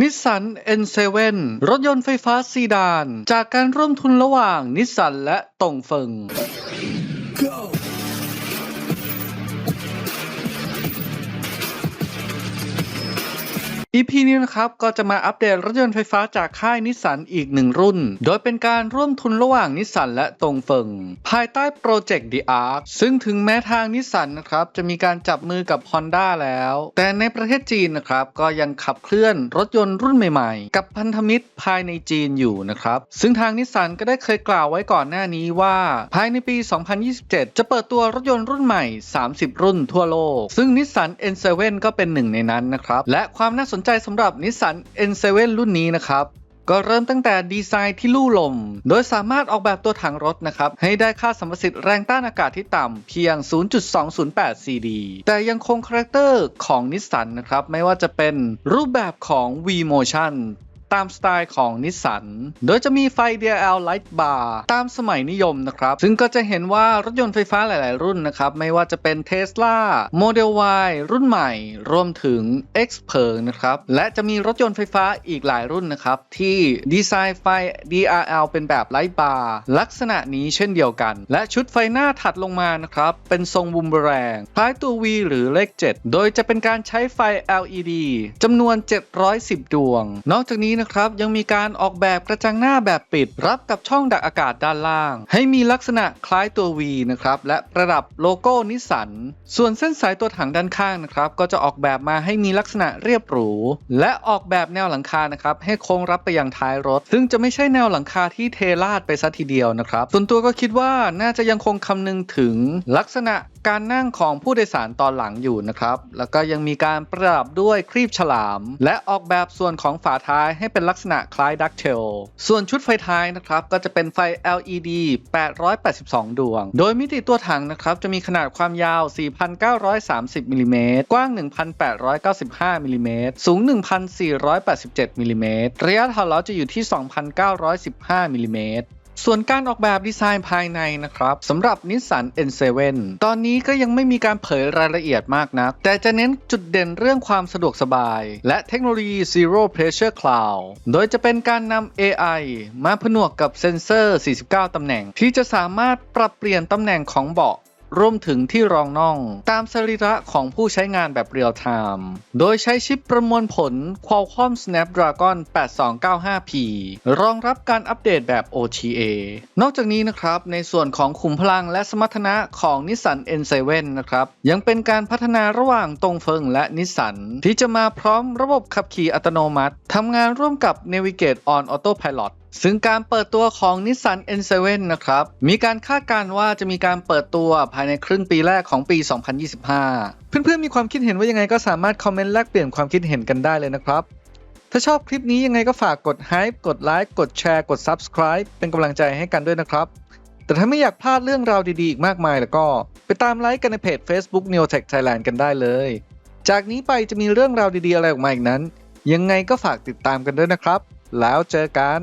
นิสสัน N7 รถยนต์ไฟฟ้าซีดาน จากการร่วมทุนระหว่างนิสสันและตงเฟิง EP นี้นะครับก็จะมาอัปเดตรถยนต์ไฟฟ้าจากค่ายนิสสันอีกหนึ่งรุ่น โดยเป็นการร่วมทุนระหว่างนิสสันและตงเฟิงภายใต้โปรเจกต์ The Arc ซึ่งถึงแม้ทางนิสสันนะครับจะมีการจับมือกับ Honda แล้ว แต่ในประเทศจีนนะครับก็ยังขับเคลื่อนรถยนต์รุ่นใหม่ๆ กับพันธมิตรภายในจีนอยู่นะครับซึ่งทางนิสสันก็ได้เคยกล่าวไว้ก่อนหน้านี้ว่า ภายในปี 2027 จะเปิดตัวรถยนต์รุ่นใหม่ 30 รุ่นทั่วโลก ซึ่งนิสสัน N7 ก็เป็นหนึ่งในนั้นนะครับและความน่าสนใจสำหรับนิสสัน N7 รุ่นนี้นะครับก็เริ่มตั้งแต่ดีไซน์ที่ลู่ลม โดยสามารถออกแบบตัวถังรถนะครับ ให้ได้ค่าสมประสิทธิ์แรงต้านอากาศที่ต่ำเพียง 0.208 CD แต่ยังคงคาแรคเตอร์ของนิสสันนะครับ ไม่ว่าจะเป็นรูปแบบของ V-Motion ตามสไตล์ของนิสสัน โดยจะมีไฟ DL Light Bar ตามสมัยนิยมนะครับ ซึ่งก็จะเห็นว่ารถยนต์ไฟฟ้าหลาย ๆ รุ่นนะครับ ไม่ว่าจะเป็น Tesla Model Y รุ่นใหม่ รวมถึง X p e r นะครับ และจะมีรถยนต์ไฟฟ้าอีกหลายรุ่นนะครับ ที่ดีไซน์ไฟ DRL เป็นแบบ Light Bar ลักษณะนี้เช่นเดียวกัน และชุดไฟหน้าถัดลงมานะครับ เป็นทรงบูมเบแรง คล้ายตัว V หรือเลข 7 โดยจะเป็นการใช้ไฟ LED จำนวน 710 ดวง นอกจากนี้นะครับ ยังมีการออกแบบกระจังหน้าแบบปิด รับกับช่องดักอากาศด้านล่าง ให้มีลักษณะคล้ายตัว V นะครับ และประดับโลโก้นิสสัน ส่วนเส้นสายตัวถังด้านข้างนะครับ ก็จะออกแบบมาให้มีลักษณะเรียบหรู และออกแบบแนวหลังคานะครับ ให้โค้งรับไปยังท้ายรถ ซึ่งจะไม่ใช่แนวหลังคาที่เทราดไปซะทีเดียวนะครับ ส่วนตัวก็คิดว่าน่าจะยังคงคำนึงถึงลักษณะ การนั่งของผู้โดยสารตอนหลังอยู่นะครับ แล้วก็ยังมีการประดับด้วยครีบฉลาม และออกแบบส่วนของฝาท้ายให้เป็นลักษณะคล้ายดักเทล ส่วนชุดไฟท้ายนะครับก็จะเป็นไฟ LED 882 ดวง โดยมิติตัวถังนะครับจะมีขนาดความยาว 4,930มิลลิเมตรกว้าง 1,895มิลลิเมตรสูง 1,487มิลลิเมตรระยะถอยล้อจะอยู่ที่ 2,915มิลลิเมตร ส่วนการออกแบบดีไซน์ภายในนะครับสำหรับนิสสัน N7 ตอนนี้ก็ยังไม่มีการเผยรายละเอียดมากนัก แต่จะเน้นจุดเด่นเรื่องความสะดวกสบาย และเทคโนโลยี Zero Pressure Cloud โดยจะเป็นการนำ AI มาผนวกกับเซ็นเซอร์ 49 ตำแหน่ง ที่จะสามารถปรับเปลี่ยนตำแหน่งของเบาะ รวมถึงที่รองน่อง ตามสรีระของผู้ใช้งานแบบเรียลไทม์โดยใช้ชิปประมวลผล Qualcomm Snapdragon 8295P รองรับการอัปเดตแบบ OTA นอกจากนี้นะครับ ในส่วนของขุมพลังและสมรรถนะของนิสสัน N7 นะครับ ยังเป็นการพัฒนาระหว่างตรงเฟิงและนิสสันที่จะมาพร้อมระบบขับขี่อัตโนมัติทำงานร่วมกับ Navigate on Autopilot ซึ่งการเปิดตัวของ Nissan N7 นะครับ มีการคาดการณ์ว่าจะมีการเปิดตัวภายในครึ่งปีแรกของปี 2025 เพื่อนๆ มีความคิดเห็นว่ายังไงก็สามารถคอมเมนต์แลกเปลี่ยนความคิดเห็นกันได้เลยนะครับ ถ้าชอบคลิปนี้ยังไงก็ฝากกด Hype กดไลค์กดแชร์กด Subscribe เป็นกำลังใจให้กันด้วยนะครับ แต่ถ้าไม่อยากพลาดเรื่องราวดีๆ อีกมากมายแล้วก็ ไปตามไลค์กันในเพจ Facebook Neotech Thailand กันได้เลย จากนี้ไปจะมีเรื่องราวดีๆอะไรออกมาอีกนั้น ยังไงก็ฝากติดตามกันด้วยนะครับ แล้วเจอกัน